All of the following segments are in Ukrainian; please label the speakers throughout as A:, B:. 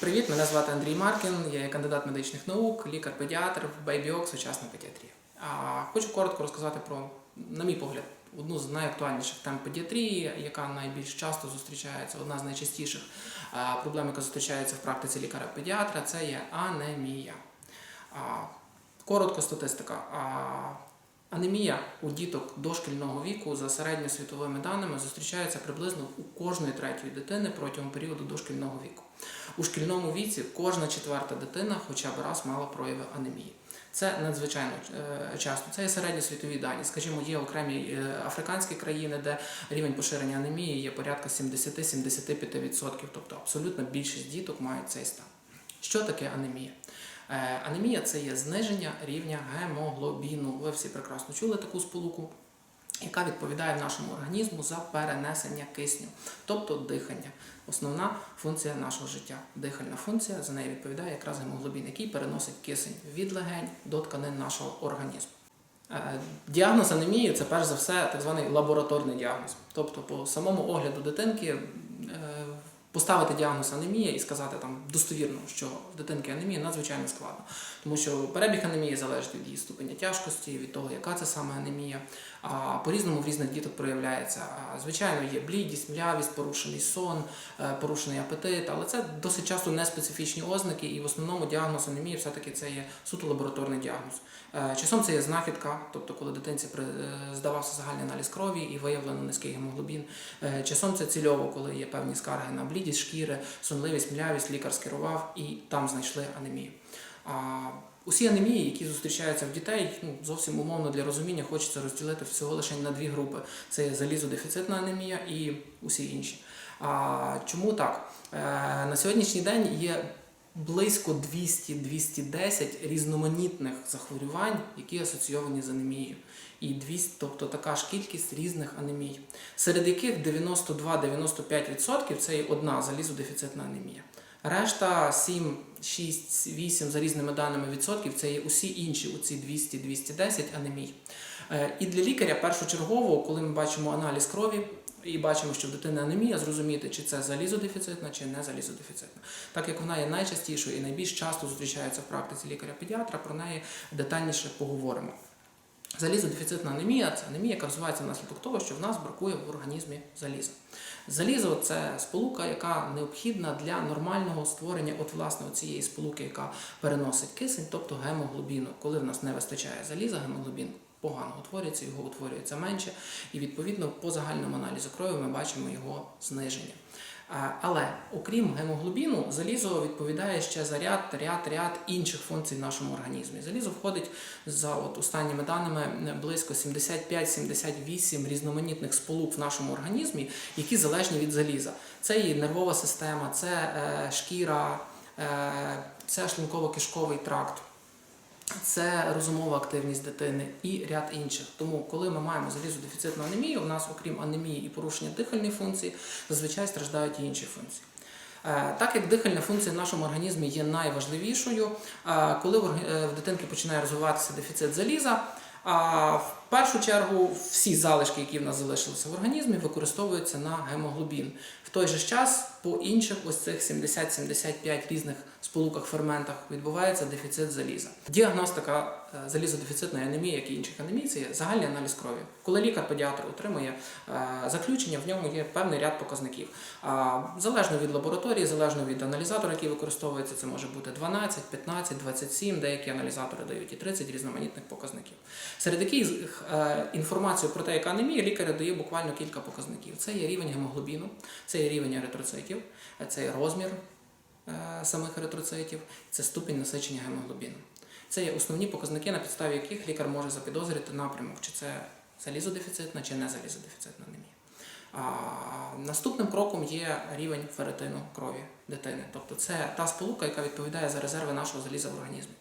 A: Привіт, мене звати Андрій Маркін, я є кандидат медичних наук, лікар-педіатр в Байбіок, сучасна педіатрія. Хочу коротко розказати про, на мій погляд, одну з найактуальніших тем педіатрії, яка найбільш часто зустрічається, одна з найчастіших проблем, яка зустрічається в практиці лікаря-педіатра, це є анемія. Коротко статистика. Анемія у діток дошкільного віку за середньосвітовими даними зустрічається приблизно у кожної третьої дитини протягом періоду дошкільного віку. У шкільному віці кожна четверта дитина хоча б раз мала прояви анемії. Це надзвичайно е, часто. Це є середньосвітові дані. Скажімо, є окремі е, африканські країни, де рівень поширення анемії є порядка 70-75%. Тобто абсолютно більшість діток мають цей стан. Що таке анемія? Е, Анемія це є зниження рівня гемоглобіну. Ви всі прекрасно чули таку сполуку, яка відповідає нашому організму за перенесення кисню, тобто дихання. Основна функція нашого життя. Дихальна функція за неї відповідає якраз гемоглобін, який переносить кисень від легень до тканин нашого організму. Е, Діагноз анемії це перш за все так званий лабораторний діагноз. Тобто, по самому огляду дитинки е, поставити діагноз анемія і сказати там достовірно, що в дитинки анемія надзвичайно складно, тому що перебіг анемії залежить від її ступеня тяжкості, від того, яка це саме анемія. А по-різному в різних діток проявляється. Звичайно, є блідість, млявість, порушений сон, е, порушений апетит, але це досить часто неспецифічні ознаки, і в основному діагноз анемії все-таки це є суто лабораторний діагноз. Е, Часом це є знахідка, тобто коли дитинці е, здавався загальний аналіз крові і виявлено низький гемоглобін. Часом це цільово, коли є певні скарги на блідість шкіри, сонливість, млявість, лікар скерував і там знайшли анемію. Усі анемії, які зустрічаються в дітей, ну, зовсім умовно для розуміння, хочеться розділити всього лише на дві групи: це залізодефіцитна анемія і усі інші. А чому так? Е, на сьогоднішній день є близько 200-210 різноманітних захворювань, які асоційовані з анемією. І 200, тобто така ж кількість різних анемій, серед яких 92-95% це є одна залізодефіцитна анемія. Решта 7, 6, 8 за різними даними відсотків це є усі інші, оці 200-210 анемій. Е, І для лікаря першочергово, коли ми бачимо аналіз крові і бачимо, що в дитини анемія, зрозуміти, чи це залізодефіцитна, чи не залізодефіцитна. Так як вона є найчастішою і найбільш часто зустрічається в практиці лікаря-педіатра, про неї детальніше поговоримо. Залізодефіцитна анемія це анемія, яка розвивається внаслідок того, що в нас бракує в організмі заліза. Залізо це сполука, яка необхідна для нормального створення от власне цієї сполуки, яка переносить кисень, тобто гемоглобіну. Коли в нас не вистачає заліза, гемоглобін погано утворюється, його утворюється менше, і відповідно по загальному аналізу крові ми бачимо його зниження. Але окрім гемоглобіну, залізо відповідає ще за ряд, ряд, ряд інших функцій в нашому організмі. Залізо входить за от останніми даними близько 75-78 різноманітних сполук в нашому організмі, які залежні від заліза. Це і нервова система, це е, шкіра, е, це шлунково-кишковий тракт. Це розумова активність дитини і ряд інших. Тому, коли ми маємо залізодефіцитну анемію, у нас, окрім анемії і порушення дихальної функції, зазвичай страждають і інші функції. Е, Так як дихальна функція в нашому організмі є найважливішою, е, коли в е, дитинки починає розвиватися дефіцит заліза, в першу чергу всі залишки, які в нас залишилися в організмі, використовуються на гемоглобін. В той же час по інших ось цих 70-75 різних сполуках ферментах відбувається дефіцит заліза. Діагностика е, залізодефіцитної анемії, як і інших анемій, це є загальний аналіз крові. Коли лікар-педіатр отримує е, заключення, в ньому є певний ряд показників. Залежно від лабораторії, залежно від аналізатора, який використовується, це може бути 12, 15, 27, деякі аналізатори дають і 30 різноманітних показників. Серед яких е, інформацію про те, яка анемія, лікар дає буквально кілька показників. Це є рівень гемоглобіну, це є рівень еритроцитів, е, це є розмір е, самих еритроцитів, це ступінь насичення гемоглобіном. Це є основні показники, на підставі яких лікар може запідозрити напрямок, чи це залізодефіцитна, чи не залізодефіцитна анемія. А, наступним кроком є рівень ферритину крові дитини. Тобто це та сполука, яка відповідає за резерви нашого заліза в організмі.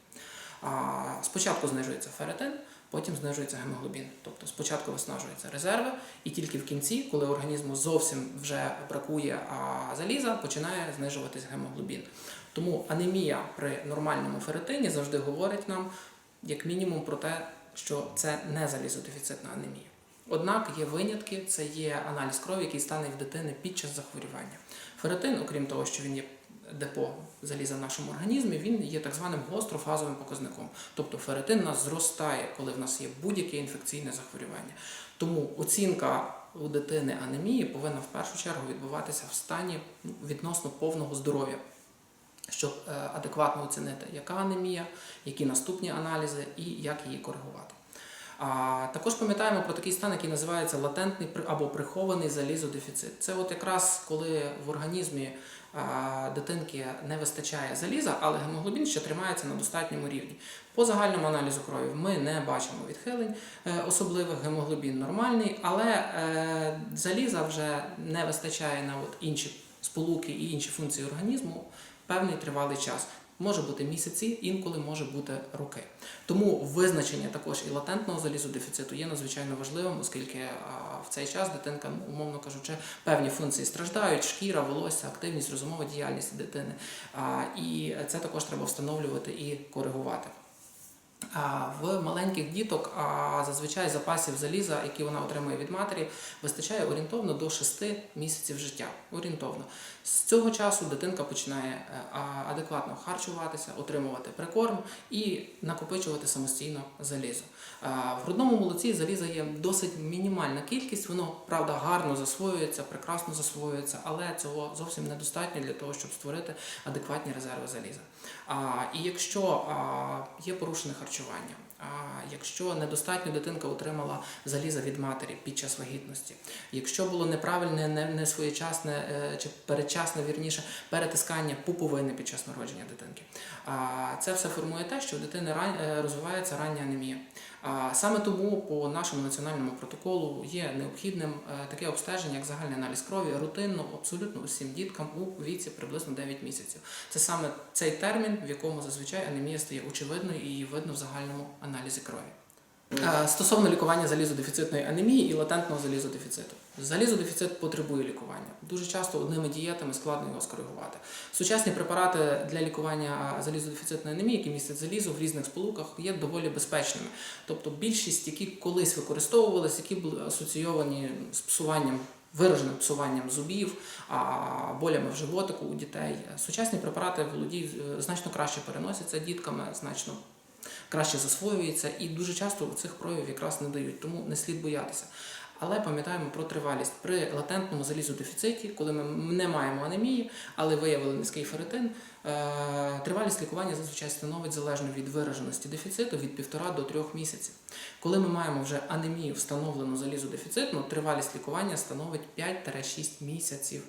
A: А, спочатку знижується ферритин, потім знижується гемоглобін. Тобто спочатку виснажуються резерви, і тільки в кінці, коли організму зовсім вже бракує заліза, починає знижуватись гемоглобін. Тому анемія при нормальному ферритині завжди говорить нам, як мінімум, про те, що це не залізодефіцитна анемія. Однак є винятки, це є аналіз крові, який стане в дитини під час захворювання. Ферритин, окрім того, що він є депо заліза в нашому організмі, він є так званим гострофазовим показником. Тобто ферритин нас зростає, коли в нас є будь-яке інфекційне захворювання. Тому оцінка у дитини анемії повинна в першу чергу відбуватися в стані ну, відносно повного здоров'я, щоб е, адекватно оцінити, яка анемія, які наступні аналізи і як її коригувати. А також пам'ятаємо про такий стан, який називається латентний або прихований залізодефіцит. Це от якраз коли в організмі дитинки не вистачає заліза, але гемоглобін ще тримається на достатньому рівні. По загальному аналізу крові ми не бачимо відхилень е, особливих, гемоглобін нормальний, але е, заліза вже не вистачає на от інші сполуки і інші функції організму певний тривалий час. Може бути місяці, інколи може бути роки. Тому визначення також і латентного залізодефіциту є надзвичайно важливим, оскільки в цей час дитинка, ну, умовно кажучи, певні функції страждають: шкіра, волосся, активність, розумова діяльність дитини. І це також треба встановлювати і коригувати. В маленьких діток зазвичай запасів заліза, які вона отримує від матері, вистачає орієнтовно до 6 місяців життя. Орієнтовно. З цього часу дитинка починає е, адекватно харчуватися, отримувати прикорм і накопичувати самостійно залізо. В грудному молоці заліза є досить мінімальна кількість, воно правда гарно засвоюється, прекрасно засвоюється, але цього зовсім недостатньо для того, щоб створити адекватні резерви заліза. І якщо є порушене харчування, а, якщо недостатньо дитинка отримала заліза від матері під час вагітності, якщо було неправильне, не, не своєчасне е, чи передчасне вірніше перетискання пуповини під час народження дитинки, а, це все формує те, що у дитини е, розвивається рання анемія. Саме тому по нашому національному протоколу є необхідним е, таке обстеження, як загальний аналіз крові, рутинно абсолютно усім діткам у віці приблизно 9 місяців. Це саме цей термін, в якому зазвичай анемія стає очевидною і її видно в загальному аналізі крові. Е, Стосовно лікування залізодефіцитної анемії і латентного залізодефіциту. Залізодефіцит потребує лікування. Дуже часто одними дієтами складно його скоригувати. Сучасні препарати для лікування залізодефіцитної анемії, які містять залізо в різних сполуках, є доволі безпечними. Тобто більшість, які колись використовувалися, які були асоційовані з псуванням. Вираженим псуванням зубів, а болями в животику у дітей. Сучасні препарати володіють е, значно краще переносяться дітками, значно краще засвоюється і дуже часто цих проявів якраз не дають, тому не слід боятися. Але пам'ятаємо про тривалість при латентному залізодефіциті, коли ми не маємо анемії, але виявили низький ферритин, е, тривалість лікування зазвичай становить залежно від вираженості дефіциту від 1,5 до 3 місяців. Коли ми маємо вже анемію встановлену залізодефіцитну, тривалість лікування становить 5-6 місяців.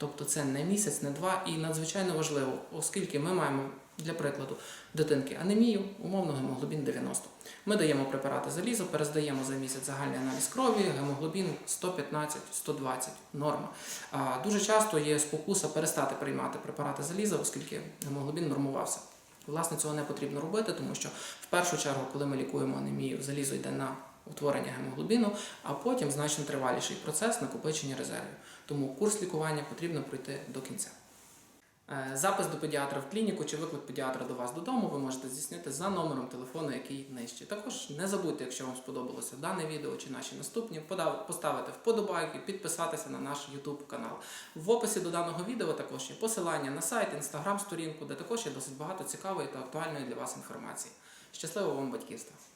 A: Тобто це не місяць, не два, і надзвичайно важливо, оскільки ми маємо для прикладу дитинки анемію, умовно гемоглобін 90. Ми даємо препарати заліза, перездаємо за місяць загальний аналіз крові, гемоглобін 115-120 норма. А, Дуже часто є спокуса перестати приймати препарати заліза, оскільки гемоглобін нормувався. Власне, цього не потрібно робити, тому що в першу чергу, коли ми лікуємо анемію, залізо йде на утворення гемоглобіну, а потім значно триваліший процес накопичення резервів. Тому курс лікування потрібно пройти до кінця. Е, Запис до педіатра в клініку чи виклик педіатра до вас додому ви можете здійснити за номером телефону, який нижче. Також не забудьте, якщо вам сподобалося дане відео чи наші наступні, поставити вподобайки, підписатися на наш YouTube канал. В описі до даного відео також є посилання на сайт, інстаграм-сторінку, де також є досить багато цікавої та актуальної для вас інформації. Щасливого вам батьківства!